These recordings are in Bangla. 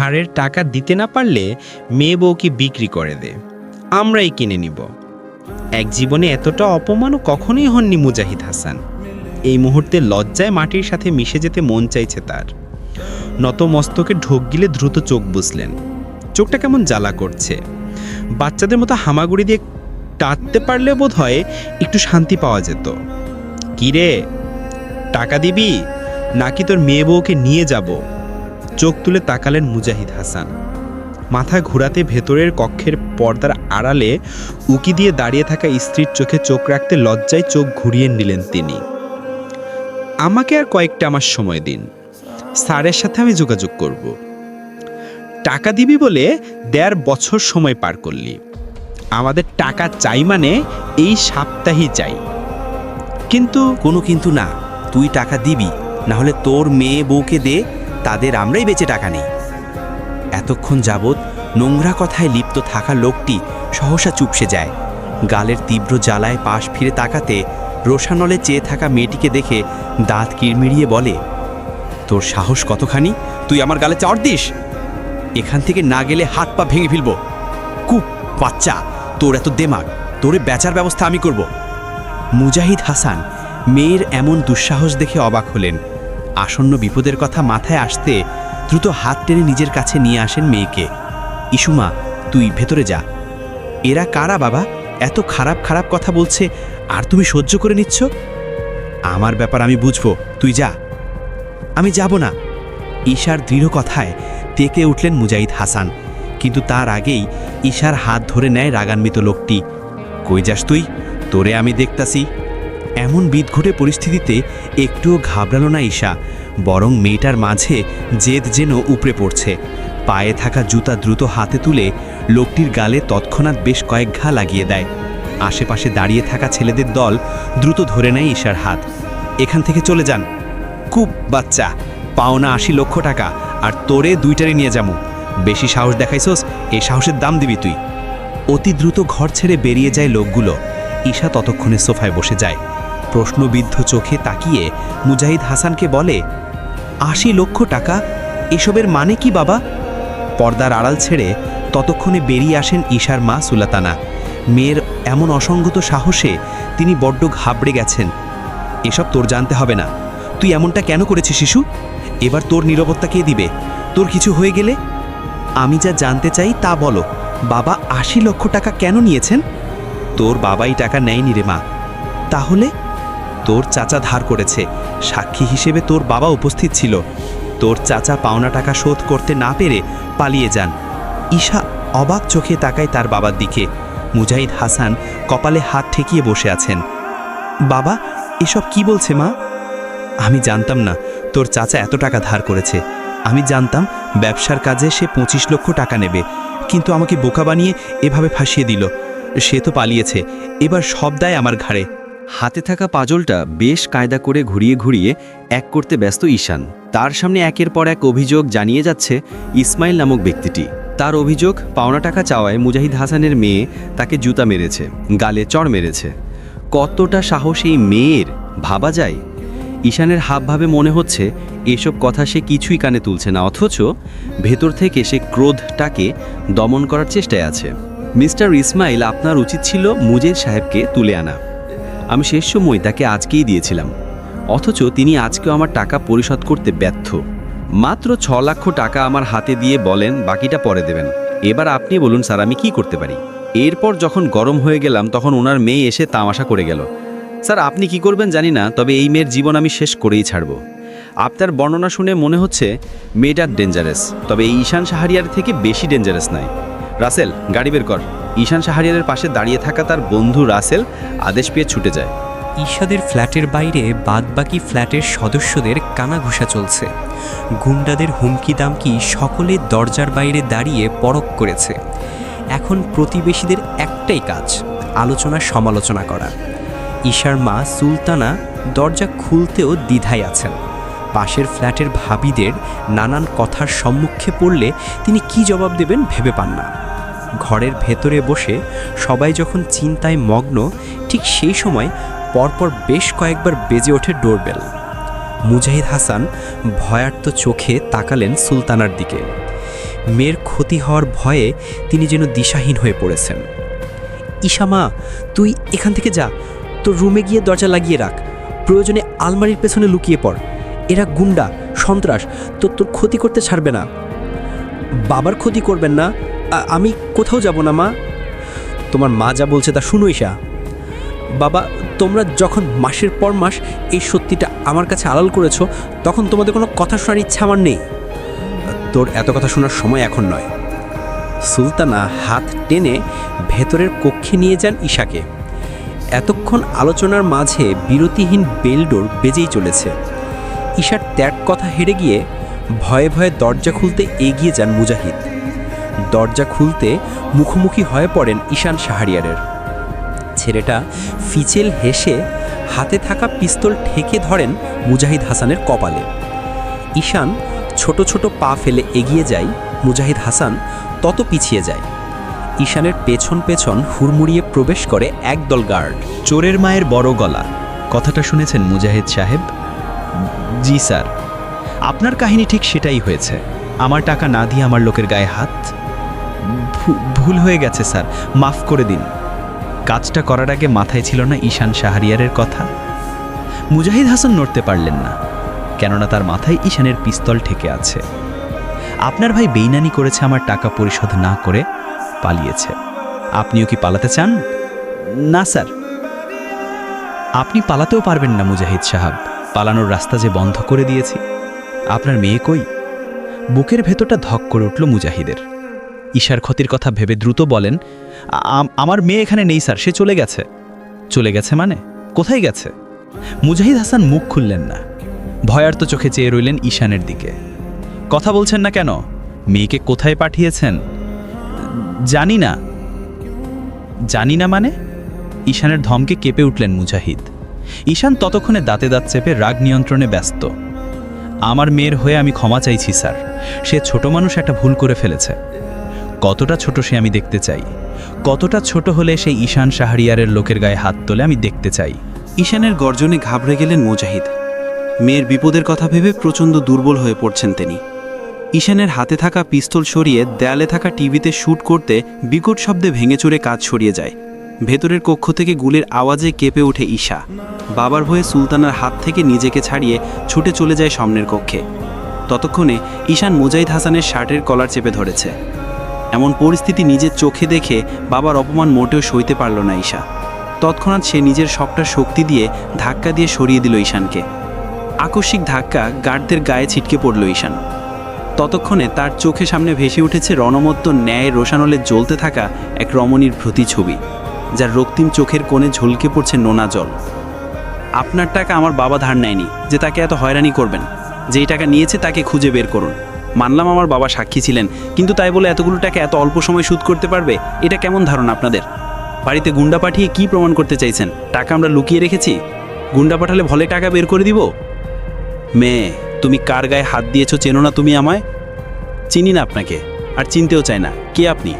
হারের টাকা দিতে না পারলে মেয়ে বউকে বিক্রি করে দে। আমরাই কিনে নিব। এক জীবনে এতটা অপমানও কখনোই হননি মুজাহিদ হাসান। এই মুহূর্তে লজ্জায় মাটির সাথে মিশে যেতে মন চাইছে তার। নত মস্তকে ঢোক গিলে দ্রুত চোখ বুঝলেন চোখটা কেমন জ্বালা করছে। বাচ্চাদের মতো হামাগুড়ি দিয়ে টাটতে পারলে বোধ হয় একটু শান্তি পাওয়া যেত। কিরে টাকা দিবি? নাকি তোর মেয়ে বউকে নিয়ে যাব? চোখ তুলে তাকালেন মুজাহিদ হাসান। মাথা ঘোরাতে ভেতরের কক্ষের পর্দার আড়ালে উকি দিয়ে দাঁড়িয়ে থাকা স্ত্রীর চোখে চোখ রাখতে লজ্জায় চোখ ঘুরিয়ে নিলেন তিনি। আমাকে আর কয়েকটা আমার সময় দিন। স্যারের সাথে আমি যোগাযোগ করব। টাকা দিবি বলে দেড় বছর সময় পার করলি। আমাদের টাকা চাই মানে এই সপ্তাহেই চাই। কিন্তু কোনো কিন্তু না, তুই টাকা দিবি না হলে তোর মেয়ে বউকে দে তাদের আমরাই বেঁচে টাকা নেই। এতক্ষণ যাবৎ নোংরা কথায় লিপ্ত থাকা লোকটি সহসা চুপসে যায়। গালের তীব্র জ্বালায় পাশ ফিরে তাকাতে রোশানলে চেয়ে থাকা মেয়েটিকে দেখে দাঁত কিরমিরিয়ে বলে, তোর সাহস কতখানি? তুই আমার গালে চড় দিস? এখান থেকে না গেলে হাত পা ভেঙে ফেলব। কুপ, বাচ্চা, তোর এত দেমাগ তোরে বেচার ব্যবস্থা আমি করব। মুজাহিদ হাসান, মেয়ের এমন দুঃসাহস দেখে অবাক হলেন। আসন্ন বিপদের কথা মাথায় আসতে দ্রুত হাত টেনে নিজের কাছে নিয়ে আসেন মেয়েকে। ইসুমা, তুই ভেতরে যা। এরা কারা বাবা? এত খারাপ খারাপ কথা বলছে, আর তুমি সহ্য করে নিচ্ছ? আমার ব্যাপার আমি বুঝব, তুই যা। আমি যাব না। ঈশার দৃঢ় কথায় তেকে উঠলেন মুজাহিদ হাসান। কিন্তু তার আগেই ঈশার হাত ধরে নেয় রাগান্বিত লোকটি। কই যাস তুই? তোরে আমি দেখতাছি। এমন বিদঘটে পরিস্থিতিতে একটুও ঘাবড়ালো না ঈশা, বরং মেয়েটার মাঝে জেদ যেন উপড়ে পড়ছে। পায়ে থাকা জুতা দ্রুত হাতে তুলে লোকটির গালে তৎক্ষণাৎ বেশ কয়েক ঘা লাগিয়ে দেয়। আশেপাশে দাঁড়িয়ে থাকা ছেলেদের দল দ্রুত ধরে নেয় ঈশার হাত। এখান থেকে চলে যান। খুব বাচ্চা পাওনা আশি লক্ষ টাকা, আর তোরে দুইটারে নিয়ে যামু বেশি সাহস দেখাইছস, এ সাহসের দাম দিবি তুই। অতি দ্রুত ঘর ছেড়ে বেরিয়ে যায় লোকগুলো। ঈশা ততক্ষণে সোফায় বসে যায়। প্রশ্নবিদ্ধ চোখে তাকিয়ে মুজাহিদ হাসানকে বলে, আশি লক্ষ টাকা? এসবের মানে কি বাবা? পর্দার আড়াল ছেড়ে ততক্ষণে বেরিয়ে আসেন ঈশার মা সুলাতানা। মেয়ের এমন অসঙ্গত সাহসে তিনি বড্ড ঘাবড়ে গেছেন। এসব তোর জানতে হবে না। তুই এমনটা কেন করেছিস শিশু? এবার তোর নিরাপত্তা কে দিবে? তোর কিছু হয়ে গেলে? আমি যা জানতে চাই তা বলো। বাবা আশি লক্ষ টাকা কেন নিয়েছেন? তোর বাবাই টাকা নেয়নি রে মা। তাহলে? তোর চাচা ধার করেছে। সাক্ষী হিসেবে তোর বাবা উপস্থিত ছিল। তোর চাচা পাওনা টাকা শোধ করতে না পেরে পালিয়ে যান। ঈশা অবাক চোখে তাকায় তার বাবার দিকে। মুজাহিদ হাসান কপালে হাত ঠেকিয়ে বসে আছেন। বাবা, এসব কি বলছে মা? আমি জানতাম না তোর চাচা এত টাকা ধার করেছে। আমি জানতাম ব্যবসার কাজে সে পঁচিশ লক্ষ টাকা নেবে। কিন্তু আমাকে বোকা বানিয়ে এভাবে ফাঁসিয়ে দিল। সে তো পালিয়েছে। এবার সব দায় আমার ঘাড়ে। হাতে থাকা পাজলটা বেশ কায়দা করে ঘুরিয়ে ঘুরিয়ে এক করতে ব্যস্ত ঈশান। তার সামনে একের পর এক অভিযোগ জানিয়ে যাচ্ছে ইসমাইল নামক ব্যক্তিটি। তার অভিযোগ, পাওনা টাকা চাওয়ায় মুজাহিদ হাসানের মেয়ে তাকে জুতা মেরেছে, গালে চড় মেরেছে। কতটা সাহস এই মেয়ের, ভাবা যায়? ঈশানের হাবভাবে মনে হচ্ছে এসব কথা সে কিছুই কানে তুলছে না, অথচ ভেতর থেকে সে ক্রোধটাকে দমন করার চেষ্টায় আছে। মিস্টার ইসমাইল, আপনার উচিত ছিল মুজের সাহেবকে তুলে আনা। আমি শেষ সময় তাকে আজকেই দিয়েছিলাম। অথচ তিনি আজকেও আমার টাকা পরিশোধ করতে ব্যর্থ। মাত্র ছ লক্ষ টাকা আমার হাতে দিয়ে বলেন, বাকিটা পরে দেবেন। এবার আপনি বলুন, স্যার, আমি কি করতে পারি? এরপর যখন গরম হয়ে গেলাম, তখন ওনার মেয়ে এসে তামাশা করে গেল। স্যার, আপনি কি করবেন জানি না, তবে এই মেয়ের জীবন আমি শেষ করেই ছাড়ব। আপনার বর্ণনা শুনে মনে হচ্ছে, মেয়েটা ডেঞ্জারাস তবে এই ঈশান সাহারিয়ার থেকে বেশি ডেঞ্জারাস নয়। রাসেল, গাড়ি বের কর। ঈশান সাহারিয়ারের পাশে দাঁড়িয়ে থাকা তার বন্ধু রাসেল আদেশ পেয়ে ছুটে যায়। ঈশাদের ফ্ল্যাটের বাইরে বাদবাকি ফ্ল্যাটের সদস্যদের কানাঘুষা চলছে। গুন্ডাদের হুমকি দামকি সকলে দরজার বাইরে দাঁড়িয়ে পরক করেছে। এখন প্রতিবেশীদের একটাই কাজ, আলোচনা সমালোচনা করা। ঈশার মা সুলতানা দরজা খুলতেও দ্বিধায় আছেন। পাশের ফ্ল্যাটের ভাবিদের নানান কথার সম্মুখে পড়লে তিনি কি জবাব দেবেন ভেবে পান না। ঘরের ভেতরে বসে সবাই যখন চিন্তায় মগ্ন, ঠিক সেই সময় পরপর বেশ কয়েকবার বেজে ওঠে ডোরবেল। মুজাহিদ হাসান ভয়ার্ত চোখে তাকালেন সুলতানার দিকে। মেয়ের ক্ষতি হওয়ার ভয়ে তিনি যেন দিশাহীন হয়ে পড়েছেন। ইশামা তুই এখান থেকে যা, তোর রুমে গিয়ে দরজা লাগিয়ে রাখ। প্রয়োজনে আলমারির পেছনে লুকিয়ে পড়। এরা গুন্ডা, সন্ত্রাস, তো তোর ক্ষতি করতে ছাড়বে না। বাবার ক্ষতি করবেন না আমি কোথাও যাব না, মা। তোমার মা যা বলছে তা শুনো, ঈশা। বাবা, তোমরা যখন মাসের পর মাস এই সত্যিটা আমার কাছে আড়াল করেছ, তখন তোমাদের কোনো কথা শোনার ইচ্ছা আমার নেই। তোর এত কথা শোনার সময় এখন নয়। সুলতানা হাত টেনে ভেতরের কক্ষে নিয়ে যান ঈশাকে। এতক্ষণ আলোচনার মাঝে বিরতিহীন বেলডোর বেজেই চলেছে। ঈশার ত্যাগ কথা হেরে গিয়ে ভয়ে ভয়ে দরজা খুলতে এগিয়ে যান মুজাহিদ। দরজা খুলতে মুখোমুখি হয়ে পড়েন ঈশান শাহরিয়ারের। ছেলেটা ফিচেল হেসে হাতে থাকা পিস্তল ঠেকে ধরেন মুজাহিদ হাসানের কপালে। ঈশান ছোট ছোট পা ফেলে এগিয়ে যায়, মুজাহিদ হাসান তত পিছিয়ে যায়। ঈশানের পেছন পেছন হুড়মুড়িয়ে প্রবেশ করে একদল গার্ড। চোরের মায়ের বড় গলা। কথাটা শুনেছেন মুজাহিদ সাহেব? জি, স্যার। আপনার কাহিনী ঠিক সেটাই হয়েছে। আমার টাকা না দিয়ে আমার লোকের গায়ে হাত। ভুল হয়ে গেছে, স্যার। মাফ করে দিন। কাজটা করার আগে মাথায় ছিল না ঈশান শাহরিয়ারের কথা। মুজাহিদ হাসান নড়তে পারলেন না, কেননা তার মাথায় ঈশানের পিস্তল ঠেকে আছে। আপনার ভাই বেইনানি করেছে, আমার টাকা পরিশোধ না করে পালিয়েছে। আপনিও কি পালাতে চান? না, স্যার। আপনি পালাতেও পারবেন না, মুজাহিদ সাহাব। পালানোর রাস্তা যে বন্ধ করে দিয়েছি। আপনার মেয়ে কই? বুকের ভেতরটা ধক করে উঠল মুজাহিদের। ঈশার ক্ষতির কথা ভেবে দ্রুত বলেন আমার মেয়ে এখানে নেই স্যার, সে চলে গেছে। চলে গেছে মানে? কোথায় গেছে? মুজাহিদ হাসান মুখ খুললেন না। ভয়ার্ত চোখে চেয়ে রইলেন ঈশানের দিকে। কথা বলছেন না কেন? মেয়েকে কোথায় পাঠিয়েছেন? জানি না। জানি না মানে? ঈশানের ধমকে কেঁপে উঠলেন মুজাহিদ। ঈশান ততক্ষণে দাঁতে দাঁত চেপে রাগ নিয়ন্ত্রণে ব্যস্ত। আমার মেয়ের হয়ে আমি ক্ষমা চাইছি স্যার। সে ছোট মানুষ, একটা ভুল করে ফেলেছে। কতটা ছোট সে আমি দেখতে চাই। কতটা ছোট হলে সেই ঈশান শাহরিয়ারের লোকের গায়ে হাত তোলে আমি দেখতে চাই। ঈশানের গর্জনে ঘাবড়ে গেলেন মুজাহিদ। মেয়ের বিপদের কথা ভেবে প্রচণ্ড দুর্বল হয়ে পড়ছেন তিনি। ঈশানের হাতে থাকা পিস্তল সরিয়ে দেয়ালে থাকা টিভিতে শ্যুট করতে বিকট শব্দে ভেঙে চড়ে কাজ সরিয়ে যায়। ভেতরের কক্ষ থেকে গুলির আওয়াজে কেঁপে ওঠে ঈশা। বাবার ভয়ে সুলতানার হাত থেকে নিজেকে ছাড়িয়ে ছুটে চলে যায় সামনের কক্ষে। ততক্ষণে ঈশান মুজাহিদ হাসানের শার্টের কলার চেপে ধরেছে। এমন পরিস্থিতি নিজের চোখে দেখে বাবার অপমান মোটেও সইতে পারল না ঈশা। তৎক্ষণাৎ সে নিজের সবটা শক্তি দিয়ে ধাক্কা দিয়ে সরিয়ে দিল ঈশানকে। আকস্মিক ধাক্কা গার্ডদের গায়ে ছিটকে পড়ল ঈশান। ততক্ষণে তার চোখে সামনে ভেসে উঠেছে রণমত্ত ন্যায় রোশানলে জ্বলতে থাকা এক রমণীর প্রতিছবি যার রক্তিম চোখের কোণে ঝলকে পড়ছে নোনা জল। আপনার টাকা আমার বাবা ধার নেয়নি যে তাকে এত হয়রানি করবেন। যেই টাকা নিয়েছে তাকে খুঁজে বের করুন। মানলাম আমার বাবা সাক্ষী ছিলেন, কিন্তু তাই বলে এতগুলো টাকা এত অল্প সময় সুদ করতে পারবে? এটা কেমন ধারণা আপনাদের? বাড়িতে গুন্ডা পাঠিয়ে কি প্রমাণ করতে চাইছেন? টাকা আমরা লুকিয়ে রেখেছি? গুন্ডা পাঠালে ভলে টাকা বের করে দিব? মেয়ে, তুমি কার গায়ে হাত দিয়েছ চেনো না তুমি আমায়? চিনি না আপনাকে, আর চিনতেও চাই না। কে আপনি?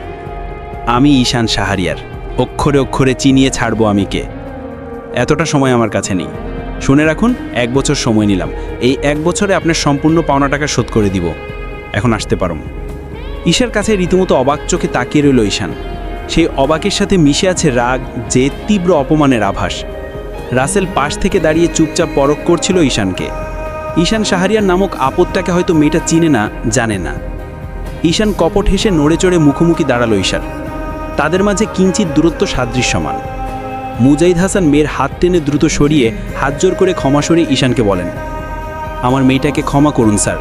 আমি ঈশান সাহারিয়ার অক্ষরে অক্ষরে চিনিয়ে ছাড়বো আমি কে? এতটা সময় আমার কাছে নেই। শুনে রাখুন, এক বছর সময় নিলাম। এই এক বছরে আপনার সম্পূর্ণ পাওনা টাকা শোধ করে দিব। এখন আসতে পারো। ঈশার কাছে রীতিমতো অবাক চোখে তাকিয়ে রইল ঈশান। সেই অবাকের সাথে মিশে আছে রাগ যে তীব্র অপমানের আভাস। রাসেল পাশ থেকে দাঁড়িয়ে চুপচাপ পরক করছিল ঈশানকে। ঈশান সাহারিয়ার নামক আপদটাকে হয়তো মেয়েটা চিনে না, জানে না। ঈশান কপট হেসে নড়ে চড়ে মুখোমুখি দাঁড়াল ঈশার তাদের মাঝে কিঞ্চিত দূরত্ব সাদৃশ্যমান। মুজাহিদ হাসান মেয়ের হাত টেনে দ্রুত সরিয়ে হাত জোর করে ক্ষমা সরিয়ে ঈশানকে বলেন, আমার মেয়েটাকে ক্ষমা করুন, স্যার।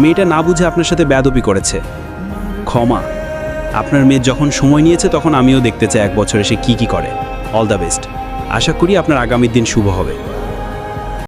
মেয়েটা না বুঝে আপনার সাথে ব্যাদবি করেছে। ক্ষমা। আপনার মেয়ে যখন সময় নিয়েছে, তখন আমিও দেখতে চাই এক বছরে সে কী কী করে। অল দ্য বেস্ট আশা করি আপনার আগামীর দিন শুভ হবে।